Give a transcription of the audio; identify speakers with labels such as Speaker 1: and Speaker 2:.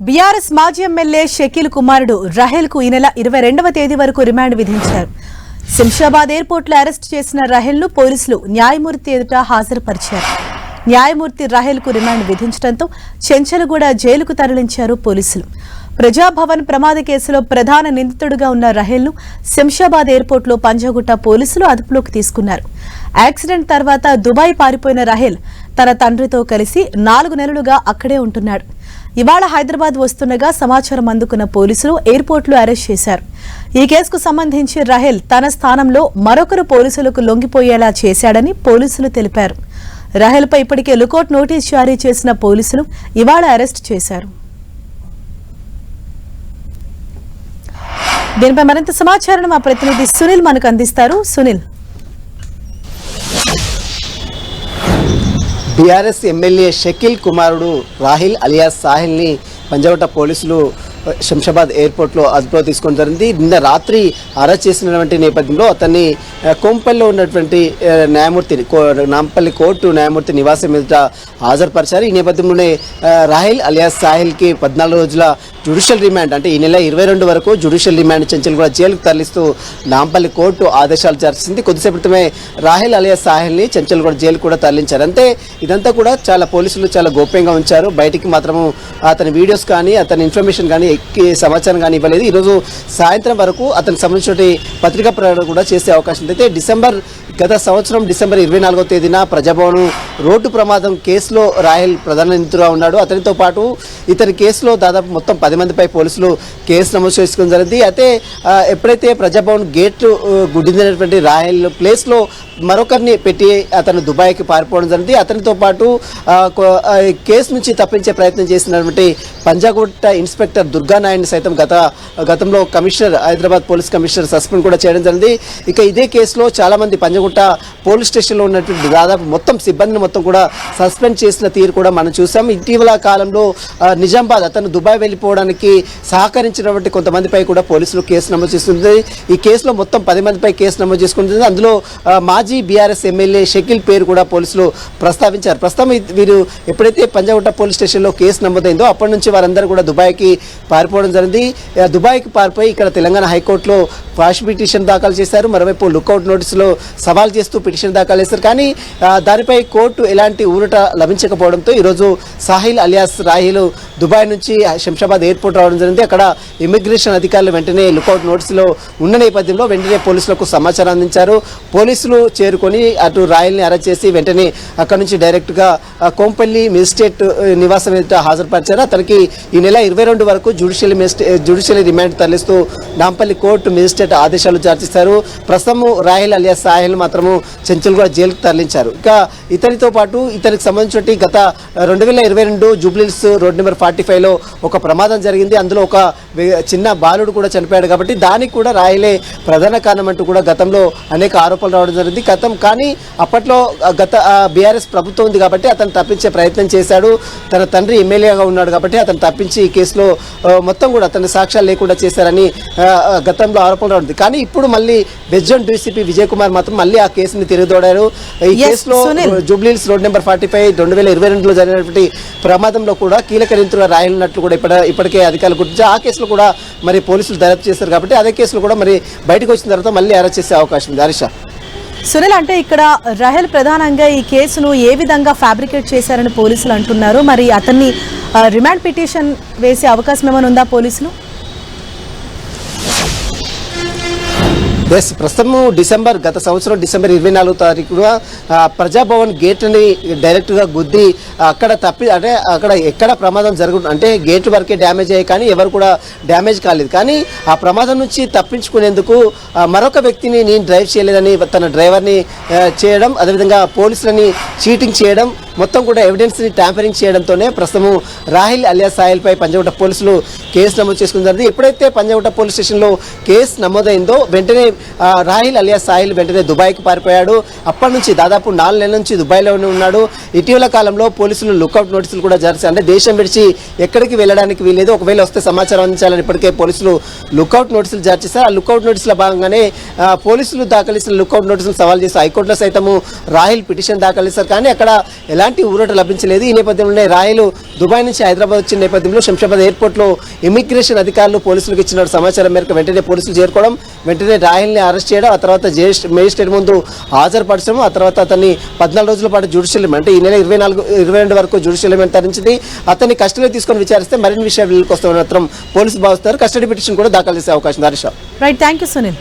Speaker 1: BRS మాజీ MLA Shakeel కుమారుడు రహేల్కు ఈ నెల ఇరవై రెండవ తేదీ వరకు రిమాండ్ విధించారు. శంషాబాద్ ఎయిర్పోర్ట్లో అరెస్ట్ చేసిన రహేల్ను పోలీసులు న్యాయమూర్తి ఎదుట హాజరుపరిచారు. న్యాయమూర్తి రహేల్కు రిమాండ్ విధించడంతో చెంచలగూడ జైలుకు తరలించారు పోలీసులు. ప్రజాభవన్ ప్రమాద కేసులో ప్రధాన నిందితుడిగా ఉన్న రహేల్ను శంషాబాద్ ఎయిర్పోర్ట్లో పంజాగుట్ట పోలీసులు అదుపులోకి తీసుకున్నారు. యాక్సిడెంట్ తర్వాత దుబాయ్ పారిపోయిన రహేల్ తన తండ్రితో కలిసి నాలుగు నెలలుగా అక్కడే ఉంటున్నాడు. ఇవాళ హైదరాబాద్ వస్తుండగా సమాచారం అందుకున్న పోలీసులు ఎయిర్పోర్ట్లో అరెస్ట్ చేశారు. ఈ కేసుకు సంబంధించి రహేల్ తన స్థానంలో మరొకరు పోలీసులకు లొంగిపోయేలా చేశాడని పోలీసులు తెలిపారు. రహేల్పై ఇప్పటికే లుకౌట్ నోటీస్ జారీ చేసిన పోలీసులు ఇవాళ అరెస్ట్ చేశారు. దీనిపై మరింత సమాచారం మా ప్రతినిధి సునీల్ మనకు అందిస్తారు. సునీల్
Speaker 2: బీఆర్ఎస్ ఎమ్మెల్యే షకీల్ కుమారుడు రాహిల్ అలియాస్ సాహిల్ని పంజాగుట్ట పోలీసులు శంషాబాద్ ఎయిర్పోర్ట్లో అదుపులో తీసుకోవడం జరిగింది. నిన్న రాత్రి అరెస్ట్ చేసినటువంటి నేపథ్యంలో అతన్ని కోంపల్లిలో ఉన్నటువంటి న్యాయమూర్తిని కో- నాంపల్లి కోర్టు న్యాయమూర్తి నివాసం ఎదుట హాజరుపరిచారు. ఈ నేపథ్యంలోనే రాహిల్ అలియాస్ సాహిల్కి పద్నాలుగు రోజుల జ్యుడిషియల్ రిమాండ్ అంటే ఈ నెల ఇరవై రెండు వరకు జ్యుడిషియల్ రిమాండ్ చెంచులు కూడా జైలుకు తరలిస్తూ నాంపల్లి కోర్టు ఆదేశాలు జరిచింది కొద్దిసేపు రాహిల్ అలియాస్ సాహిల్ని చెంచల్ కూడా జైలు కూడా తరలించారు. అంతే ఇదంతా కూడా చాలా పోలీసులు చాలా గోప్యంగా ఉంచారు. బయటికి మాత్రము అతని వీడియోస్ కానీ అతని ఇన్ఫర్మేషన్ కానీ సమాచారం కానీ ఇవ్వలేదు ఈరోజు సాయంత్రం వరకు అతనికి సంబంధించిన పత్రికా ప్రకటన కూడా చేసే అవకాశం ఉంది. అయితే డిసెంబర్ గత సంవత్సరం డిసెంబర్ ఇరవై నాలుగో తేదీన ప్రజాభవన్ రోడ్డు ప్రమాదం కేసులో రాయల్ ప్రధాన నిందితుడుగా ఉన్నాడు. అతనితో పాటు ఇతని కేసులో దాదాపు మొత్తం పది మందిపై పోలీసులు కేసు నమోదు చేసుకోవడం జరిగింది. అయితే ఎప్పుడైతే ప్రజాభవన్ గేట్లు గుడ్డిందినటువంటి రాయల్ ప్లేస్లో మరొకరిని పెట్టి అతను దుబాయ్కి పారిపోవడం జరిగింది. అతనితో పాటు కేసు నుంచి తప్పించే ప్రయత్నం చేసినటువంటి పంజాగుట్ట ఇన్స్పెక్టర్ దుర్గా సైతం గత గతంలో commissioner Hyderabad police commissioner suspend కూడా చేయడం జరిగింది. ఇక ఇదే కేసులో చాలామంది పంజగుట్ట పోలీస్ స్టేషన్లో ఉన్నటువంటి దాదాపు మొత్తం సిబ్బందిని మొత్తం కూడా సస్పెండ్ చేసిన తీరు కూడా మనం చూసాం. ఇటీవల కాలంలో నిజామాబాద్ అతను దుబాయ్ వెళ్ళిపోవడానికి సహకరించినటువంటి కొంతమందిపై కూడా పోలీసులు కేసు నమోదు చేస్తుంది ఈ కేసులో మొత్తం పది మందిపై కేసు నమోదు చేసుకుంటుంది అందులో మాజీ మాజీ బీఆర్ఎస్ ఎమ్మెల్యే షకిల్ పేరు కూడా పోలీసులు ప్రస్తావించారు. ప్రస్తుతం వీరు ఎప్పుడైతే పంజాగుట్ట పోలీస్ స్టేషన్లో కేసు నమోదైందో అప్పటి నుంచి వారందరూ కూడా దుబాయ్కి పారిపోవడం జరిగింది. దుబాయ్కి పారిపోయి ఇక్కడ తెలంగాణ హైకోర్టులో క్వాష్ పిటిషన్ దాఖలు చేశారు. మరోవైపు లుక్అవుట్ నోటీసులో సవాల్ చేస్తూ పిటిషన్ దాఖలు చేశారు. కానీ దానిపై కోర్టు ఎలాంటి ఊరట లభించకపోవడంతో ఈరోజు సాహిల్ అలియాస్ రాహిల్ దుబాయ్ నుంచి శంషాబాద్ ఎయిర్పోర్ట్ రావడం జరిగింది. అక్కడ ఇమిగ్రేషన్ అధికారులు వెంటనే లుకౌట్ నోటీసులో ఉన్న నేపథ్యంలో వెంటనే పోలీసులకు సమాచారం అందించారు. పోలీసులు చేరుకొని అటు రాయల్ని అరెస్ట్ చేసి వెంటనే అక్కడ నుంచి డైరెక్ట్గా కోంపల్లి మెజిస్ట్రేట్ నివాసం ఎదుట హాజరుపరిచారు. అతనికి ఈ నెల ఇరవై రెండు వరకు జ్యుడిషియల్ జ్యుడిషియల్ రిమాండ్ తరలిస్తూ నాంపల్లి కోర్టు మెజిస్ట్రేట్ ఆదేశాలు జారీ ప్రస్తుతం ప్రస్తుతము రాహిల్ అలియా సాహిల్ మాత్రము చెంచులు కూడా జైలుకు తరలించారు. ఇక ఇతనితో పాటు ఇతనికి సంబంధించి గత రెండు వేల ఇరవై రెండు జూబ్లీస్ రోడ్ నెంబర్ ఫార్టీ ఫైవ్లో ఒక ప్రమాదం జరిగింది. అందులో ఒక చిన్న బాలుడు కూడా చనిపోయాడు కాబట్టి దానికి కూడా రాయలే ప్రధాన కారణం అంటూ కూడా గతంలో అనేక ఆరోపణలు రావడం జరిగింది. గతం కానీ అప్పట్లో గత బీఆర్ఎస్ ప్రభుత్వం ఉంది కాబట్టి అతను తప్పించే ప్రయత్నం చేశాడు. తన తండ్రి ఎమ్మెల్యేగా ఉన్నాడు కాబట్టి అతను తప్పించి ఈ కేసులో మొత్తం కూడా అతని సాక్ష్యాలు లేకుండా చేశారని గతంలో ఆరోపణలు రావడం కానీ ఇప్పుడు మళ్ళీ బెజ్జన్ డీసీపీ విజయ్ కుమార్ మాత్రం మళ్ళీ ఆ కేసుని తిరిగిదోడారు ఈ కేసులో. Jubilee Hills road number forty five రెండు వేల ఇరవై రెండులో జరిగినటువంటి ప్రమాదంలో కూడా కీలక నిందితులుగా రాయనున్నట్లు కూడా ఇప్పటి ఇప్పటికే అధికారులు గుర్తించి ఆ కేసులో కూడా మరి పోలీసులు దర్యాప్తు చేశారు కాబట్టి అదే కేసులో కూడా మరి బయటకు వచ్చిన తర్వాత మళ్ళీ అరెస్ట్ చేసే అవకాశం ఉంది. హరీష
Speaker 1: సునీల్ అంటే ఇక్కడ రహెల్ ప్రధానంగా ఈ కేసును ఏ విధంగా ఫ్యాబ్రికేట్ చేశారని పోలీసులు అంటున్నారు? మరి అతన్ని రిమాండ్ పిటిషన్ వేసే అవకాశం ఏమైనా ఉందా పోలీసులు?
Speaker 2: ఎస్ ప్రస్తుతము డిసెంబర్ గత సంవత్సరం డిసెంబర్ ఇరవై నాలుగు తారీఖున ప్రజాభవన్ గేట్ని డైరెక్ట్గా గుద్ది అక్కడ తప్పి అంటే అక్కడ ఎక్కడ ప్రమాదం జరుగుతుంది అంటే గేట్ వరకే డ్యామేజ్ అయ్యాయి కానీ ఎవరు కూడా డ్యామేజ్ కాలేదు. కానీ ఆ ప్రమాదం నుంచి తప్పించుకునేందుకు మరొక వ్యక్తిని నేను డ్రైవ్ చేయలేదని తన డ్రైవర్ని చేయడం అదేవిధంగా పోలీసులని చీటింగ్ చేయడం మొత్తం కూడా ఎవిడెన్స్ని ట్యాంపరింగ్ చేయడంతోనే ప్రస్తుతము రాహిల్ అలియా సాహిల్పై పంజగుట్ట పోలీసులు కేసు నమోదు చేసుకున్న జరిగింది. ఎప్పుడైతే పంజగుట్ట పోలీస్ స్టేషన్లో కేసు నమోదైందో వెంటనే రాహిల్ అలియా సాహిల్ వెంటనే దుబాయ్కి పారిపోయాడు. అప్పటి నుంచి దాదాపు నాలుగు నెలల నుంచి దుబాయ్లోనే ఉన్నాడు. ఇటీవల కాలంలో పోలీసులు లుకౌట్ నోటీసులు కూడా జారీ అంటే దేశం విడిచి ఎక్కడికి వెళ్ళడానికి వీలేదు ఒకవేళ వస్తే సమాచారం అందించాలని ఇప్పటికే పోలీసులు లుకౌట్ నోటీసులు జారీ చేశారు. ఆ లుకౌట్ నోటీసుల భాగంగానే పోలీసులు దాఖలు చేసిన లుకౌట్ నోటీసులు సవాల్ చేసి హైకోర్టులో సైతము రాహిల్ పిటిషన్ దాఖలు చేశారు. కానీ అక్కడ ఎలాంటి ఊరట లభించలేదు. ఈ నేపథ్యంలోనే రాహిల్ దుబాయ్ నుంచి హైదరాబాద్ వచ్చిన నేపథ్యంలో శంషాబాద్ ఎయిర్పోర్ట్లో ఇమిగ్రేషన్ అధికారులు పోలీసులకు ఇచ్చిన సమాచారం మేరకు వెంటనే పోలీసులు చేరుకోవడం వెంటనే ఆయన్ని అరెస్ట్ చేయడం ఆ తర్వాత మేజిస్ట్రేట్ ముందు హాజరుపరచడం ఆ తర్వాత అతన్ని పద్నాలుగు రోజుల పాటు జ్యుడిషియల్ అంటే ఈ నెల ఇరవై నాలుగు ఇరవై రెండు వరకు జ్యుడిషియల్ తరించింది అతన్ని కస్టడీలో తీసుకొని విచారిస్తే మరిన్ని విషయాలు వస్తాయి మాత్రం పోలీసులు భావిస్తారు. కస్టడీ పిటిషన్ కూడా దాఖలు చేసే అవకాశం ఉంది. Harish
Speaker 1: right thank you Sunil